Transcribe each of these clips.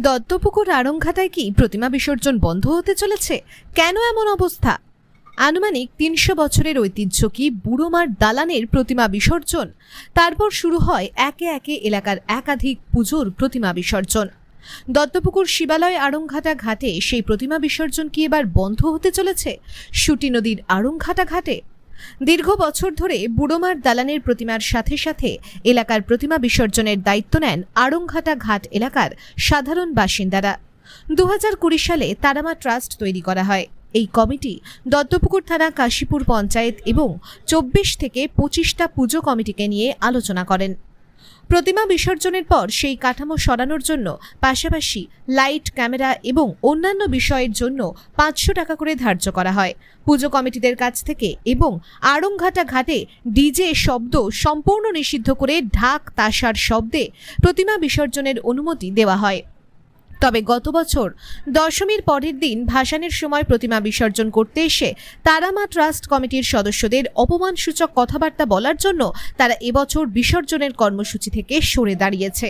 দত্তপুকুর আড়ংঘাটায় কি প্রতিমা বিসর্জন বন্ধ হতে চলেছে? কেন এমন অবস্থা? আনুমানিক তিনশো বছরের ঐতিহ্য কি বুড়োমার দালানের প্রতিমা বিসর্জন? তারপর শুরু হয় একে একে এলাকার একাধিক পুজোর প্রতিমা বিসর্জন। দত্তপুকুর শিবালয় আড়ংঘাটা ঘাটে সেই প্রতিমা বিসর্জন কি এবার বন্ধ হতে চলেছে? সুটি নদীর আড়ংঘাটা ঘাটে দীর্ঘ বছর ধরে বুড়োমার দালানের প্রতিমার সাথে সাথে এলাকার প্রতিমা বিসর্জনের দায়িত্ব নেন আড়ংঘাটা ঘাট এলাকার সাধারণ বাসিন্দারা। দু হাজার কুড়ি সালে তারামা ট্রাস্ট তৈরি করা হয়। এই কমিটি দত্তপুকুর থানা কাশীপুর পঞ্চায়েত এবং চব্বিশ থেকে পঁচিশটা পুজো কমিটিকে নিয়ে আলোচনা করেন। প্রতিমা বিসর্জনের পর সেই কাঠামো সরানোর জন্য পাশাপাশি লাইট, ক্যামেরা এবং অন্যান্য বিষয়ের জন্য পাঁচশো টাকা করে ধার্য করা হয়। পুজো কমিটিদের কাছ থেকে এবং আড়ংঘাটা ঘাটে ডিজে শব্দ সম্পূর্ণ নিষিদ্ধ করে ঢাক তাসার শব্দে প্রতিমা বিসর্জনের অনুমতি দেওয়া হয়। তবে গত বছর দশমীর পরের দিন ভাসানের সময় প্রতিমা বিসর্জন করতে এসে তারামা ট্রাস্ট কমিটির সদস্যদের অপমানসূচক কথাবার্তা বলার জন্য তারা এবছর বিসর্জনের কর্মসূচি থেকে সরে দাঁড়িয়েছে।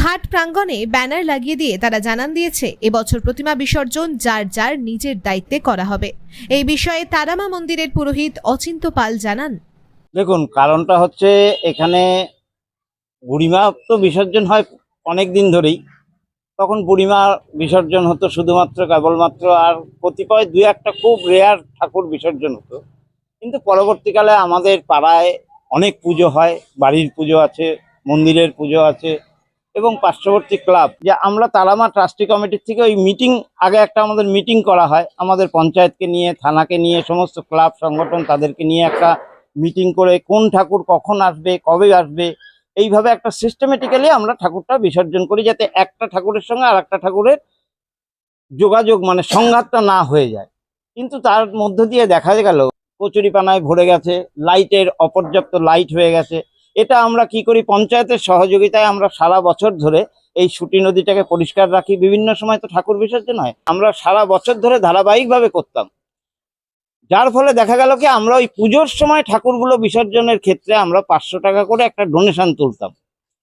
ঘাট প্রাঙ্গণে ব্যানার লাগিয়ে দিয়ে তারা জানান দিয়েছে, এবছর প্রতিমা বিসর্জন যার যার নিজের দায়িত্বে করা হবে। এই বিষয়ে তারামা মন্দিরের পুরোহিত অচিন্ত পাল জানান। দেখুন, কারণটা হচ্ছে এখানে বুড়িমা তো বিসর্জন হয় অনেক দিন ধরেই। তখন বুড়িমা বিসর্জন হতো শুধুমাত্র কেবলমাত্র আর কতিপয় দু একটা খুব রেয়ার ঠাকুর বিসর্জন হতো। কিন্তু পরবর্তীকালে আমাদের পাড়ায় অনেক পুজো হয়, বাড়ির পুজো আছে, মন্দিরের পুজো আছে এবং পার্শ্ববর্তী ক্লাব। যে আমরা তারামা ট্রাস্টি কমিটির থেকে ওই মিটিং আগে একটা আমাদের মিটিং করা হয়। আমাদের পঞ্চায়েতকে নিয়ে, থানাকে নিয়ে, সমস্ত ক্লাব, সংগঠন তাদেরকে নিয়ে একটা মিটিং করে কোন ঠাকুর কখন আসবে, কবে আসবে এইভাবে একটা সিস্টেমেটিক্যালি আমরা ঠাকুরটা বিসর্জন করি যাতে একটা ঠাকুরের সঙ্গে আর একটা ঠাকুরের যোগাযোগ মানে সংঘাতটা না হয়ে যায়। কিন্তু তার মধ্য দিয়ে দেখা গেল, কচুরিপানায় ভরে গেছে, লাইটের অপর্যাপ্ত লাইট হয়ে গেছে। এটা আমরা কি করি? পঞ্চায়েতের সহযোগিতায় আমরা সারা বছর ধরে এই সুটি নদীটাকে পরিষ্কার রাখি। বিভিন্ন সময় তো ঠাকুর বিসর্জন হয়। আমরা সারা বছর ধরে ধারাবাহিকভাবে করতাম। যার ফলে দেখা গেল কি, আমরা ওই পুজোর সময় ঠাকুরগুলো বিসর্জনের ক্ষেত্রে আমরা পাঁচশো টাকা করে একটা ডোনেশন তুলতাম।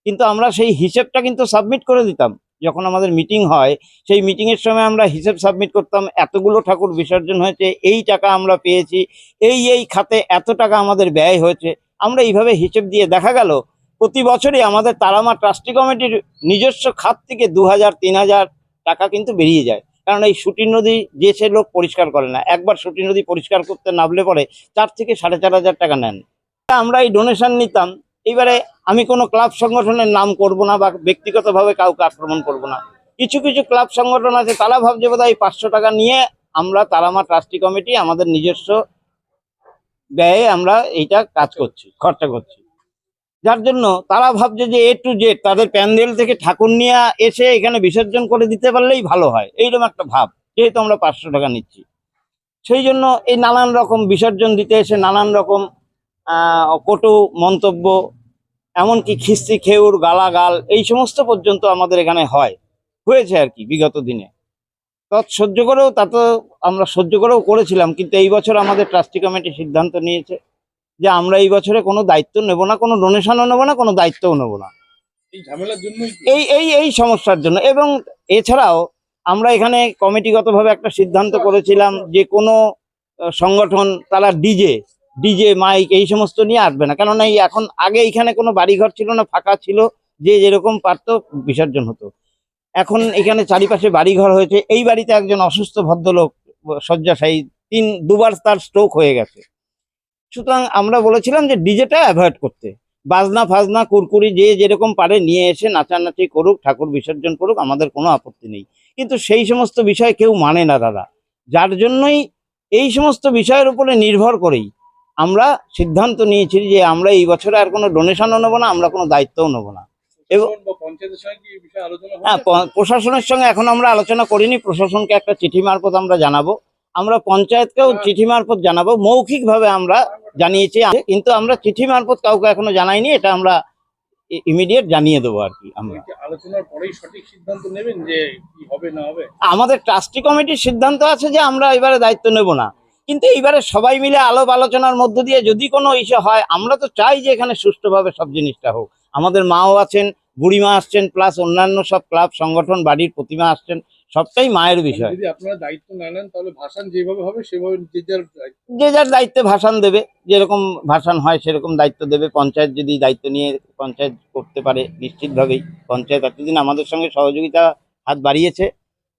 কিন্তু আমরা সেই হিসেবটা কিন্তু সাবমিট করে দিতাম। যখন আমাদের মিটিং হয়, সেই মিটিং এর সময় আমরা হিসেব সাবমিট করতাম, এতগুলো ঠাকুর বিসর্জন হয়েছে, এই টাকা আমরা পেয়েছি, এই এই খাতে এত টাকা আমাদের ব্যয় হয়েছে। আমরা এইভাবে হিসেব দিয়ে দেখা গেল, প্রতি বছরই আমাদের তারামা ট্রাস্টি কমিটির নিজস্ব খাত থেকে দু হাজার, তিন হাজার টাকা কিন্তু বেরিয়ে যায়। কারণ এই সুটি নদী যে সে লোক পরিষ্কার করে না, একবার সুটি নদী পরিষ্কার করতে নামলে পরে চার থেকে সাড়ে চার হাজার টাকা নেন। আমরা এই ডোনেশন নিতাম এবারে আমি কোনো ক্লাব সংগঠনের নাম করব না বা ব্যক্তিগতভাবে কাউকে আক্রমণ করব না। কিছু কিছু ক্লাব সংগঠন আছে, তারা ভাবছে বোধ হয় পাঁচশো টাকা নিয়ে আমরা তারামা ট্রাস্টি কমিটি আমাদের নিজস্ব ব্যয়ে আমরা এইটা কাজ করছি, খরচা করছি। যার জন্য তারা ভাবছে যে এ টু জেড তাদের প্যান্ডেল থেকে ঠাকুর নিয়ে এসে এখানে বিসর্জন করে দিতে পারলেই ভালো হয়। এইরকম একটা ভাব, যেহেতু আমরা পাঁচশো টাকা নিচ্ছি। সেই জন্য এই নানান রকম বিসর্জন দিতে এসে নানান রকম কটু মন্তব্য, এমনকি খিস্তি, খেউর, গালাগাল, এই সমস্ত পর্যন্ত আমাদের এখানে হয়। হয়েছে আর কি বিগত দিনে। তৎ সহ্য করেও তা তো আমরা সহ্য করেও করেছিলাম, কিন্তু এই বছর আমাদের ট্রাস্টি কমিটি সিদ্ধান্ত নিয়েছে। যে আমরা এই বছরে কোনো দায়িত্ব নেব না কোনো ডোনেশনও নেব না কোনো দায়িত্বও নেব না। এই? এই এই এই সমস্যার জন্য। এবং এছাড়াও আমরা এখানে কমিটিগতভাবে একটা সিদ্ধান্ত করেছিলাম যে কোনো সংগঠন তারা ডিজে ডিজে মাইক এই সমস্ত নিয়ে আসবে না। কেননা এই এখন আগে এখানে কোনো বাড়িঘর ছিল না ফাঁকা ছিল যে যেরকম পারতো বিসর্জন হতো। এখন এখানে চারিপাশে বাড়িঘর হয়েছে। এই বাড়িতে একজন অসুস্থ ভদ্রলোক শয্যাশায়ী তিন দুবার তার স্ট্রোক হয়ে গেছে। সুতরাং আমরা বলেছিলাম যে ডিজেটা অ্যাভয়েড করতে। বাজনা ফাজনা কুরকুরি যে যেরকম পারে নিয়ে এসে নাচানাচি করুক ঠাকুর বিসর্জন করুক আমাদের কোনো আপত্তি নেই। কিন্তু সেই সমস্ত বিষয় কেউ মানে না দাদা। যার জন্যই এই সমস্ত বিষয়ের উপরে নির্ভর করেই আমরা সিদ্ধান্ত নিয়েছি যে আমরা এই বছরে আর কোনো ডোনেশনও নেব না আমরা কোনো দায়িত্বও নেব না। এবং- হ্যাঁ প্রশাসনের সঙ্গে এখন আমরা আলোচনা করিনি প্রশাসনকে একটা চিঠি মারফত আমরা জানাব। আমরা পঞ্চায়েতকেও চিঠি মারফত জানাব। মৌখিকভাবে আমরা জানিয়েছি কিন্তু আমরা চিঠি মারফত কাউকে এখনও জানাইনি এটা আমরা ইমিডিয়েট জানিয়ে দেবো আর কি আমরা। আলোচনার পরেই সঠিক সিদ্ধান্ত নেবেন যে কি হবে না হবে? আমাদের ট্রাস্টি কমিটির সিদ্ধান্ত আছে যে আমরা এবারে দায়িত্ব নেব না। কিন্তু এইবারে সবাই মিলে আলোপ আলোচনার মধ্য দিয়ে যদি কোনো ইস্যু হয় আমরা তো চাই যে এখানে সুষ্ঠুভাবে সব জিনিসটা হোক। আমাদের মাও আছেন বুড়িমা আসছেন প্লাস অন্যান্য সব ক্লাব সংগঠন বাড়ির প্রতিমা আসছেন। সবটাই মায়ের বিষয়। যদি আপনারা দায়িত্ব না নেন তাহলে ভাষণ যেভাবে হবে সেভাবে যে যার দায়িত্ব। যে যার দায়িত্বে ভাষণ দেবে যেরকম ভাষণ হয় সেরকম দায়িত্ব দেবে। পঞ্চায়েত যদি দায়িত্ব নিয়ে পঞ্চায়েত করতে পারে নিশ্চিতভাবেই। পঞ্চায়েত এতদিন আমাদের সঙ্গে সহযোগিতা হাত বাড়িয়েছে।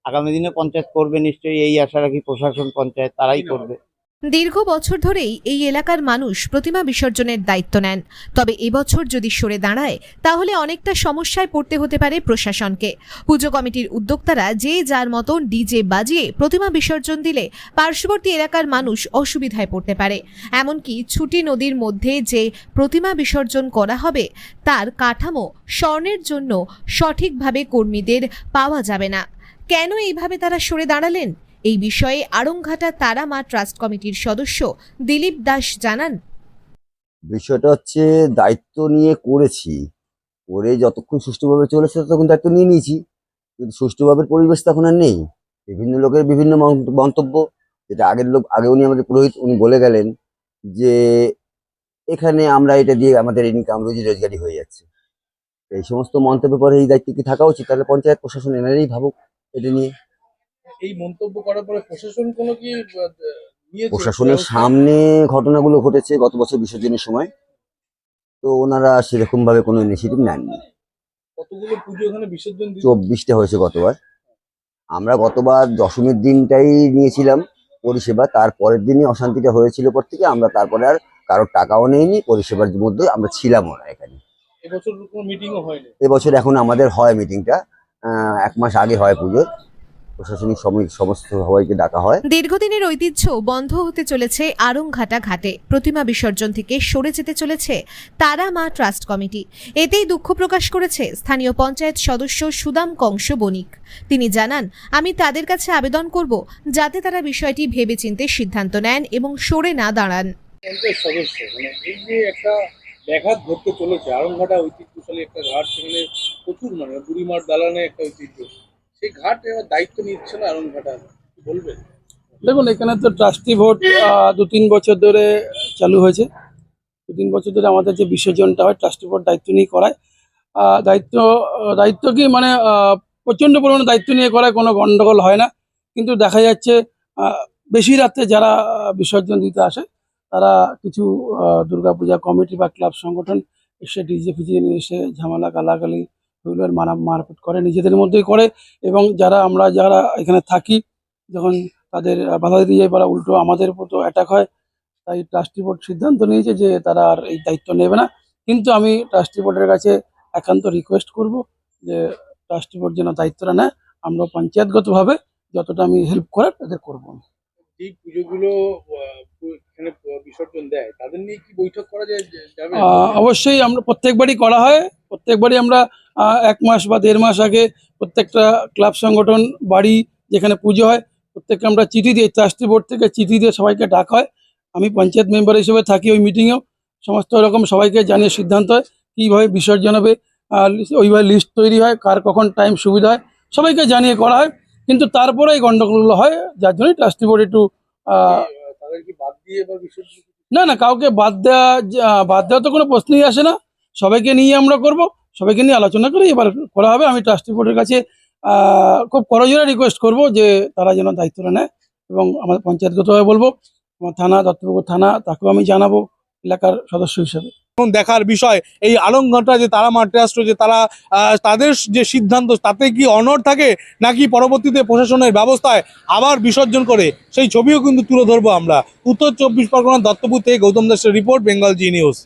আগামী দিনে পঞ্চায়েত করবে নিশ্চয়ই এই আশা রাখি প্রশাসন পঞ্চায়েত তারাই করবে। দীর্ঘ বছর ধরেই এই এলাকার মানুষ প্রতিমা বিসর্জনের দায়িত্ব নেন। তবে এবছর যদি সরে দাঁড়ায়, তাহলে অনেকটা সমস্যায় পড়তে হতে পারে প্রশাসনকে। পুজো কমিটির উদ্যোক্তারা যে যার মতন ডিজে বাজিয়ে প্রতিমা বিসর্জন দিলে পার্শ্ববর্তী এলাকার মানুষ অসুবিধায় পড়তে পারে। এমনকি ছুটি নদীর মধ্যে যে প্রতিমা বিসর্জন করা হবে, তার কাঠামো স্বর্ণের জন্য সঠিকভাবে কর্মীদের পাওয়া যাবে না। কেন এইভাবে তারা সরে দাঁড়ালেন? এই বিষয়ে আড়ংঘাটা তারা মা ট্রাস্ট কমিটির সদস্য দিলীপ দাস জানান। বিষয়টা হচ্ছে দায়িত্ব নিয়ে করেছি। করে যতক্ষণ সুষ্ঠুভাবে চলেছে ততক্ষণ দায়িত্ব নিয়ে নিয়েছি। কিন্তু সুষ্ঠুভাবে পরিবেশ তো এখন আর নেই। বিভিন্ন লোকের বিভিন্ন মন্তব্য। যেটা আগের লোক আগে উনি আমাদের পুরোহিত, উনি বলে গেলেন যে এখানে আমরা এটা দিয়ে আমাদের ইনকাম রোজি রোজগারি হয়ে যাচ্ছে। এই সমস্ত মন্তব্যের পরে এই দায়িত্ব কি থাকা উচিত? তাহলে পঞ্চায়েত প্রশাসন এনারাই ভাবুক এটা নিয়ে। এই মন্তব্য করার পরে প্রশাসন কোনো কি প্রশাসনের সামনে ঘটনাগুলো ঘটেছে গত বছর বিসর্জনের সময়। তো ওনারা সেরকম ভাবে কোনো ইনিশিয়েটিভ নেননি। কতগুলো পুজো এখানে বিসর্জন চব্বিশটা হয়েছে গতবার। আমরা গতবার দশমীর দিনটাই নিয়েছিলাম পরিষেবা তার পরের দিনই অশান্তিটা হয়েছিল পর থেকে আমরা তারপরে আর কারোর টাকাও নেইনি পরিষেবার মধ্যে আমরা ছিলাম না এখানে। এবছর কোনো মিটিংও হয়নি? এবছর এখন আমাদের হয় মিটিংটা এক মাস আগে হয় পুজোর। প্রশাসনিক সময় সমস্ত সবাইকে ডাকা হয়। দীর্ঘদিনের ঐতিহ্য বন্ধ হতে চলেছে আড়ংঘাটা ঘাটে। প্রতিমা বিসর্জন থেকে সরে যেতে চলেছে তারা মা ট্রাস্ট কমিটি। এতেই দুঃখ প্রকাশ করেছে স্থানীয় পঞ্চায়েত সদস্য সুদাম কংস বণিক। তিনি জানান আমি তাদের কাছে আবেদন করব যাতে তারা বিষয়টি ভেবেচিন্তে সিদ্ধান্ত নেন এবং সরে না দাঁড়ান। সদস্য মানে এই যে একটা ব্যাঘাত ঘটতে চলেছে আরংঘাটা ঐতিহ্যশালী একটা ঘাট সেখানে প্রচুর মানে বুড়িমার দালানে একটা ঐতিহ্য। সেই ঘাট এবার দায়িত্ব নিচ্ছে না বলবেন? দেখুন, এখানে তো ট্রাস্টি ভোট দু তিন বছর ধরে চালু হয়েছে। দু তিন বছর ধরে আমাদের যে বিসর্জনটা হয়, ট্রাস্টি ভোট দায়িত্ব নিয়ে করায়। দায়িত্ব দায়িত্ব কি মানে প্রচণ্ড পরিমাণে দায়িত্ব নিয়ে করায়, কোনো গন্ডগোল হয় না। কিন্তু দেখা যাচ্ছে বেশি রাত্রে যারা বিসর্জন দিতে আসে, তারা কিছু দুর্গাপূজা কমিটি বা ক্লাব সংগঠন এসে ডিজে ফিজে নিয়ে এসে ঝামেলা, গালাগালি ওইগুলোর মারা মারপিট করে নিজেদের মধ্যেই করে এবং যারা আমরা যারা এখানে থাকি যখন তাদের বাধা দিতে যাই বা উল্টো আমাদের উপর তো অ্যাটাক হয়। তাই ট্রাস্টি বোর্ড সিদ্ধান্ত নিয়েছে যে তারা আর এই দায়িত্ব নেবে না। কিন্তু আমি ট্রাস্টি বোর্ডের কাছে একান্ত রিকোয়েস্ট করব যে ট্রাস্টি বোর্ড যেন দায়িত্বটা নেয়। আমরা পঞ্চায়েতগতভাবে যতটা আমি হেল্প করার তাদের করব। এই পুজোগুলো এখানে বিসর্জন দেয়। তাদের নিয়ে কি বৈঠক করা যায় অবশ্যই আমরা প্রত্যেকবারই করা হয়। প্রত্যেকবারই আমরা এক মাস বা দেড় মাস আগে প্রত্যেকটা ক্লাব সংগঠন, বাড়ি যেখানে পুজো হয়, প্রত্যেককে আমরা চিঠি দিই। ট্রাস্টি বোর্ড থেকে চিঠি দিয়ে সবাইকে ডাক হয়। আমি পঞ্চায়েত মেম্বার হিসেবে থাকি ওই মিটিংয়েও সমস্ত রকম সবাইকে জানিয়ে সিদ্ধান্ত হয় কীভাবে বিসর্জন হবে ওইভাবে লিস্ট তৈরি হয়, কার কখন টাইম সুবিধা হয়, সবাইকে জানিয়ে করা হয়। কিন্তু তারপরে এই গণ্ডগোলগুলো হয়, যার জন্যই ট্রাস্টি বোর্ড একটু দিয়ে না না, কাউকে বাদ দেওয়া বাদ দেওয়া তো কোনো প্রশ্নই আসে না। সবাইকে নিয়ে আমরা করব। সবাইকে নিয়ে আলোচনা করে এবার করা হবে। আমি ট্রাস্টি বোর্ডের কাছে খুব করজোরে রিকোয়েস্ট করব যে তারা যেন দায়িত্বটা নেয় এবং আমার পঞ্চায়েতগতভাবে বলব, আমার থানা দত্তপুকুর থানা, তাকেও আমি জানাব এলাকার সদস্য হিসেবে। এখন দেখার বিষয়, এই আলমঘাটা যে তারা মাঠরাষ্ট্র যে তারা তাদের যে সিদ্ধান্ত, তাতে কি অনড় থাকে নাকি পরবর্তীতে প্রশাসনের ব্যবস্থায় আবার বিসর্জন করে? সেই ছবিও কিন্তু তুলে ধরবো আমরা। উত্তর চব্বিশ পরগনার দত্তপুর থেকে গৌতম দাসের রিপোর্ট, বেঙ্গল জি নিউজ।